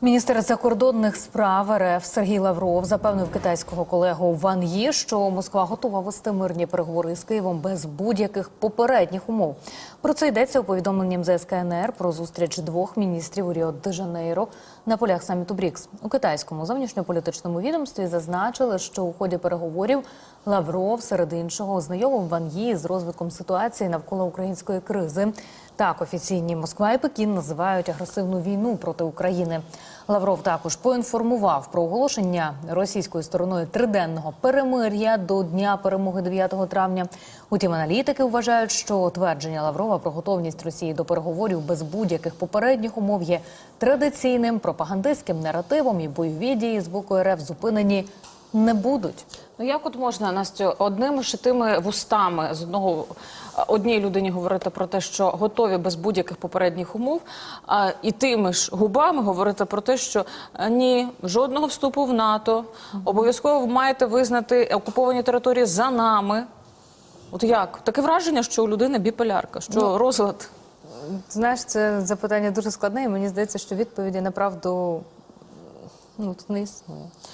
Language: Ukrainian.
Міністр закордонних справ РФ Сергій Лавров запевнив китайського колегу Ван Є, що Москва готова вести мирні переговори з Києвом без будь-яких попередніх умов. Про це йдеться у повідомленні МЗС КНР про зустріч двох міністрів у Ріо де Жанейро на полях саміту БРІКС. У китайському зовнішньополітичному відомстві зазначили, що у ході переговорів Лавров серед іншого ознайомив Ван Є з розвитком ситуації навколо української кризи. Так, офіційні Москва і Пекін називають агресивну війну проти України. Лавров також поінформував про оголошення російською стороною триденного перемир'я до дня перемоги 9 травня. Утім, аналітики вважають, що твердження Лаврова про готовність Росії до переговорів без будь-яких попередніх умов є традиційним пропагандистським наративом, і бойові дії з боку РФ зупинені не будуть. Ну як от можна Настю одними шитими вустами з одного одній людині говорити про те, що готові без будь-яких попередніх умов, а і тими ж губами говорити про те, що е, ні, жодного вступу в НАТО, обов'язково ви маєте визнати окуповані території за нами. От як таке враження, що у людини біполярка, що розлад Знаєш, це запитання дуже складне, і мені здається, що відповіді направду ну, тут не існує.